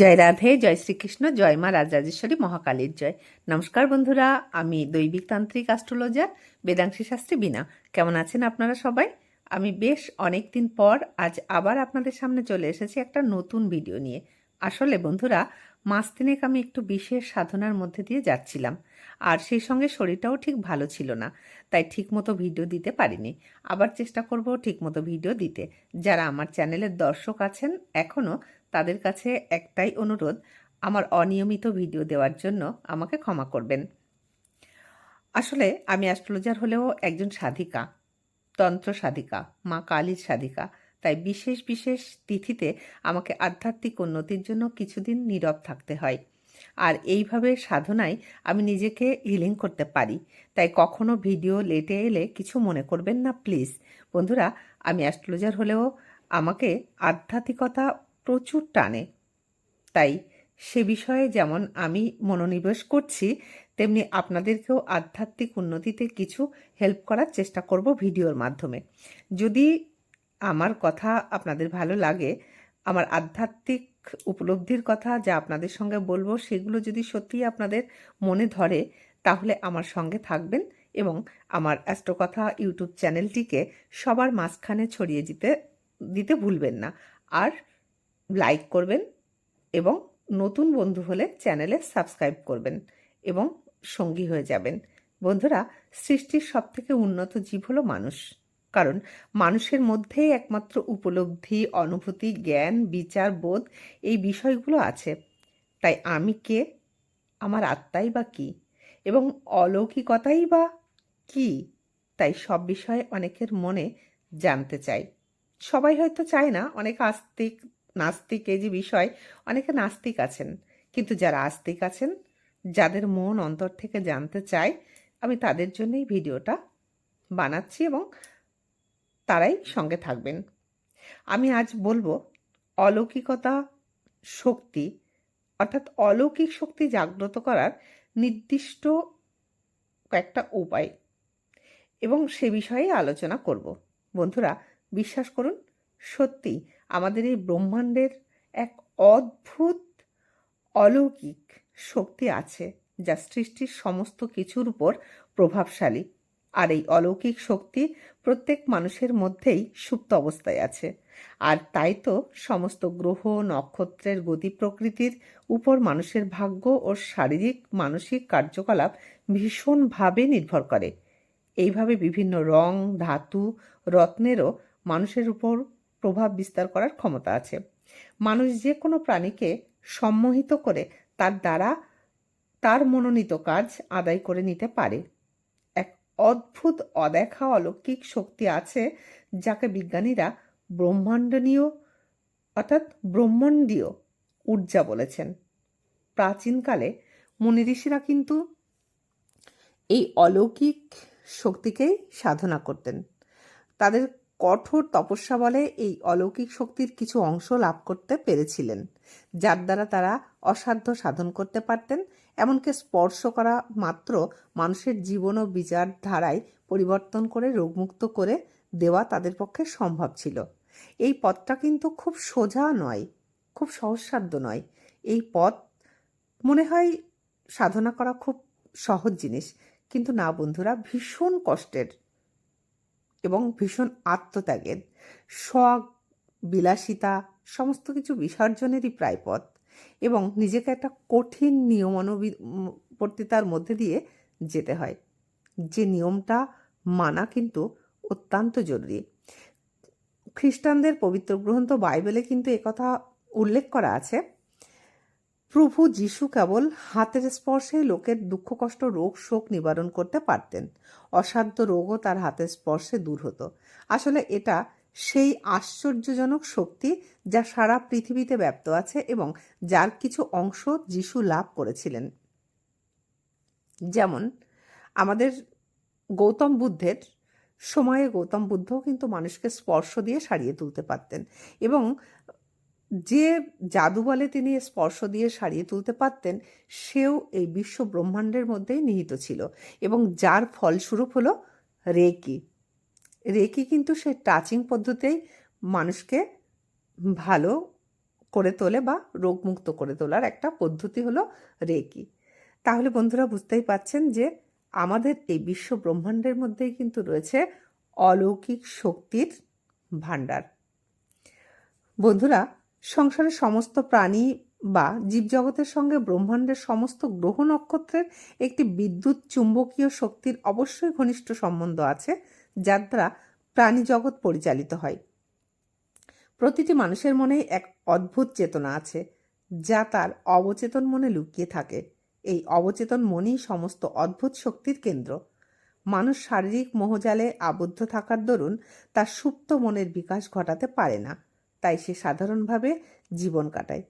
জয় রাধে, জয় শ্রীকৃষ্ণ, জয় মা রাজরাজেশ্বরী, মহাকালীর জয়। নমস্কার বন্ধুরা, আমি দৈবিক তান্ত্রিক অ্যাস্ট্রোলজার বেদাংশী শাস্ত্রী বিনা কেমন আছেন আপনারা সবাই? আমি বেশ অনেক দিন পর আজ আবার আপনাদের সামনে চলে এসেছি একটা নতুন ভিডিও নিয়ে। আসলে বন্ধুরা, মাস তিনেক আমি একটু বিশেষ সাধনার মধ্যে দিয়ে যাচ্ছিলাম, আর সেই সঙ্গে শরীরটাও ঠিক ভালো ছিল না, তাই ঠিকমতো ভিডিও দিতে পারিনি। আবার চেষ্টা করব ঠিকমতো ভিডিও দিতে। যারা আমার চ্যানেলের দর্শক আছেন এখনও তাদের কাছে একটাই অনুরোধ, আমার অনিয়মিত ভিডিও দেওয়ার জন্য আমাকে ক্ষমা করবেন। আসলে আমি অ্যাস্ট্রোলজার হলেও একজন সাধিকা, তন্ত্র সাধিকা, মা কালীর সাধিকা, তাই বিশেষ বিশেষ তিথিতে আমাকে আধ্যাত্মিক উন্নতির জন্য কিছুদিন নীরব থাকতে হয়। আর এইভাবে সাধনায় আমি নিজেকে হিলিং করতে পারি। তাই কখনো ভিডিও লেটে এলে কিছু মনে করবেন না, প্লিজ। বন্ধুরা, আমি অ্যাস্ট্রোলজার হলেও আমাকে আধ্যাত্মিকতা প্রচুর টানে। তাই সে বিষয়ে যেমন আমি মনোনিবেশ করছি, তেমনি আপনাদেরকেও আধ্যাত্মিক উন্নতিতে কিছু হেল্প করার চেষ্টা করব ভিডিওর মাধ্যমে। যদি আমার কথা আপনাদের ভালো লাগে, আমার আধ্যাত্মিক উপলব্ধির কথা যা আপনাদের সঙ্গে বলব, সেগুলো যদি সত্যিই আপনাদের মনে ধরে, তাহলে আমার সঙ্গে থাকবেন এবং আমার অ্যাস্ট্রোকথা ইউটিউব চ্যানেলটিকে সবার মাঝখানে ছড়িয়ে দিতে দিতে ভুলবেন না। আর লাইক করবেন এবং নতুন বন্ধু হলে চ্যানেলে সাবস্ক্রাইব করবেন এবং সঙ্গী হয়ে যাবেন। বন্ধুরা, সৃষ্টির সবথেকে উন্নত জীব হলো মানুষ। কারণ মানুষের মধ্যেই একমাত্র উপলব্ধি, অনুভূতি, জ্ঞান, বিচার, বোধ এই বিষয়গুলো আছে। তাই আমি কে? আমার আত্মাই বা কি? এবং অলৌকিকতাই বা কি? তাই সব বিষয়ে অনেকের মনে জানতে চাই। সবাই হয়তো চায় না, অনেক আস্তিক নাস্তিক, এই যে বিষয়, অনেকে নাস্তিক আছেন। কিন্তু যারা আস্তিক আছেন, যাদের মন অন্তর থেকে জানতে চায়, আমি তাদের জন্যই ভিডিওটা বানাচ্ছি এবং তারাই সঙ্গে থাকবেন। আমি আজ বলব, অলৌকিকতা শক্তি, অর্থাৎ অলৌকিক শক্তি জাগ্রত করার নির্দিষ্ট কয়েকটা উপায় এবং সে বিষয়ে আলোচনা করব। বন্ধুরা, বিশ্বাস করুন, সত্যি আমাদের এই ব্রহ্মাণ্ডের এক অদ্ভুত অলৌকিক শক্তি আছে, যা সৃষ্টির সমস্ত কিছুর উপর প্রভাবশালী। আর এই অলৌকিক শক্তি প্রত্যেক মানুষের মধ্যেই সুপ্ত অবস্থায় আছে। আর তাই তো সমস্ত গ্রহ, নক্ষত্রের গতি প্রকৃতির উপর মানুষের ভাগ্য ও শারীরিক, মানসিক কার্যকলাপ ভীষণভাবে নির্ভর করে। এইভাবে বিভিন্ন রং, ধাতু, রত্নেরও মানুষের উপর প্রভাব বিস্তার করার ক্ষমতা আছে। মানুষ যে কোনো প্রাণীকে সম্মোহিত করে তার দ্বারা তার মনোনীত কাজ আদায় করে নিতে পারে। এক অদ্ভুত, অদেখা, অলৌকিক শক্তি আছে যাকে বিজ্ঞানীরা ব্রহ্মাণ্ডনীয়, অর্থাৎ ব্রহ্মাণ্ডীয় ঊর্জা বলেছেন। প্রাচীনকালে মুনি ঋষিরা কিন্তু এই অলৌকিক শক্তিকেই সাধনা করতেন। তাদের কঠোর তপস্যা বলে এই অলৌকিক শক্তির কিছু অংশ লাভ করতে পেরেছিলেন, যার দ্বারা তারা অসাধ্য সাধন করতে পারতেন। এমনকি স্পর্শ করা মাত্র মানুষের জীবন ও বিচার ধারায় পরিবর্তন করে রোগমুক্ত করে দেওয়া তাদের পক্ষে সম্ভব ছিল। এই পথটা কিন্তু খুব সোজা নয়, খুব সহজসাধ্য নয়। এই পথ মনে হয় সাধনা করা খুব সহজ জিনিস, কিন্তু না বন্ধুরা, ভীষণ কষ্টের। এবং ভীষণ আত্মত্যাগের। শখ, বিলাসিতা, সমস্ত কিছু বিসর্জনেরই প্রায় পথ এবং নিজেকে একটা কঠিন নিয়মানুবর্তিতার মধ্যে দিয়ে যেতে হয়। যে নিয়মটা মানা কিন্তু অত্যন্ত জরুরি। খ্রিস্টানদের পবিত্র গ্রন্থ বাইবেলে কিন্তু একথা উল্লেখ করা আছে। প্রভু যিশু কেবল হাতের স্পর্শে লোকের দুঃখ, কষ্ট, রোগ, শোক নিবারণ করতে পারতেন। অসাধ্য রোগও তার হাতের স্পর্শে দূর হতো। আসলে এটা সেই আশ্চর্যজনক শক্তি যা সারা পৃথিবীতে ব্যপ্ত আছে এবং যার কিছু অংশ যিশু লাভ করেছিলেন। যেমন, আমাদের গৌতম বুদ্ধের সময়ে গৌতম বুদ্ধও কিন্তু মানুষকে স্পর্শ দিয়ে সারিয়ে তুলতে পারতেন এবং যে জাদু বলে তিনি স্পর্শ দিয়ে সারিয়ে তুলতে পারতেন, সেও এই বিশ্ব ব্রহ্মাণ্ডের মধ্যেই নিহিত ছিল এবং যার ফলস্বরূপ হলো রেকি। রেকি কিন্তু সে টাচিং পদ্ধতিতেই মানুষকে ভালো করে তোলে বা রোগমুক্ত করে তোলার একটা পদ্ধতি হলো রেকি। তাহলে বন্ধুরা বুঝতেই পাচ্ছেন যে আমাদের এই বিশ্ব ব্রহ্মাণ্ডের মধ্যেই কিন্তু রয়েছে অলৌকিক শক্তির ভাণ্ডার। বন্ধুরা সংসারের সমস্ত প্রাণী বা জীবজগতের সঙ্গে ব্রহ্মাণ্ডের সমস্ত গ্রহ নক্ষত্রের একটি বিদ্যুৎ চুম্বকীয় শক্তির অবশ্যই ঘনিষ্ঠ সম্বন্ধ আছে, যার দ্বারা প্রাণী জগৎ পরিচালিত হয়। প্রতিটি মানুষের মনে এক অদ্ভুত চেতনা আছে, যা তার অবচেতন মনে লুকিয়ে থাকে। এই অবচেতন মনেই সমস্ত অদ্ভুত শক্তির কেন্দ্র। মানুষ শারীরিক মোহজালে আবদ্ধ থাকার দরুন তার সুপ্ত মনের বিকাশ ঘটাতে পারে না। তাই সে সাধারণভাবে জীবন কাটায়।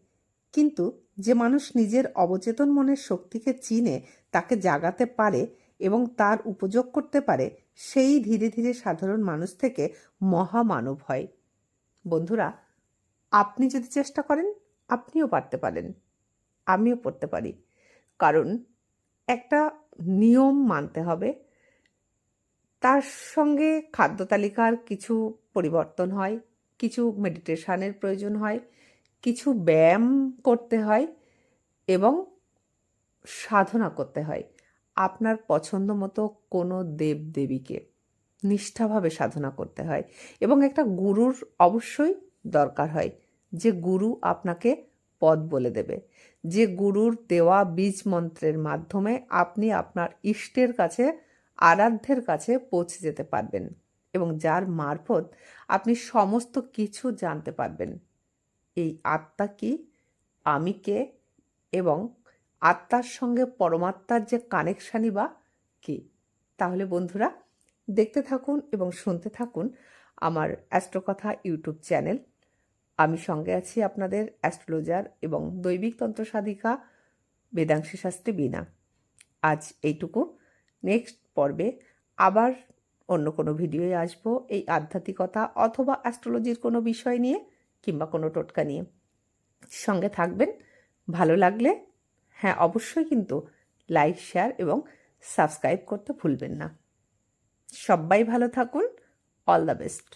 কিন্তু যে মানুষ নিজের অবচেতন মনের শক্তিকে চিনে, তাকে জাগাতে পারে এবং তার উপযোগ করতে পারে, সেই ধীরে ধীরে সাধারণ মানুষ থেকে মহামানব হয়। বন্ধুরা, আপনি যদি চেষ্টা করেন, আপনিও পারতে পারেন। আমিও পড়তে পারি। কারণ একটা নিয়ম মানতে হবে। তার সঙ্গে খাদ্য তালিকার কিছু পরিবর্তন হয়। কিছু মেডিটেশনের প্রয়োজন হয়, কিছু ব্যায়াম করতে হয় এবং সাধনা করতে হয়। আপনার পছন্দ মতো কোনো দেব দেবীকে নিষ্ঠাভাবে সাধনা করতে হয় এবং একটা গুরুর অবশ্যই দরকার হয় যে গুরু আপনাকে পদ বলে দেবে। যে গুরুর দেওয়া বীজ মন্ত্রের মাধ্যমে আপনি আপনার ইষ্টের কাছে, আরাধ্যের কাছে পৌঁছে যেতে পারবেন। এবং যার মারফত আপনি সমস্ত কিছু জানতে পারবেন। এই আত্মা কি? আমি কে? এবং আত্মার সঙ্গে পরমাত্মার যে কানেকশানই বা কি? তাহলে বন্ধুরা, দেখতে থাকুন এবং শুনতে থাকুন আমার অ্যাস্ট্রোকথা ইউটিউব চ্যানেল। আমি সঙ্গে আছি আপনাদের অ্যাস্ট্রোলজার এবং দৈবিক তন্ত্র সাধিকা বেদাংশী শাস্ত্রী বিনা আজ এইটুকু। নেক্সট পর্বে আবার অন্য কোনো ভিডিওয়ে আসব এই আধ্যাত্মিকতা অথবা অ্যাস্ট্রোলজির কোনো বিষয় নিয়ে কিংবা কোনো টোটকা নিয়ে। সঙ্গে থাকবেন, ভালো লাগলে হ্যাঁ অবশ্যই কিন্তু লাইক শেয়ার এবং সাবস্ক্রাইব করতে ভুলবেন না। সবাই ভালো থাকুন অল দ্য বেস্ট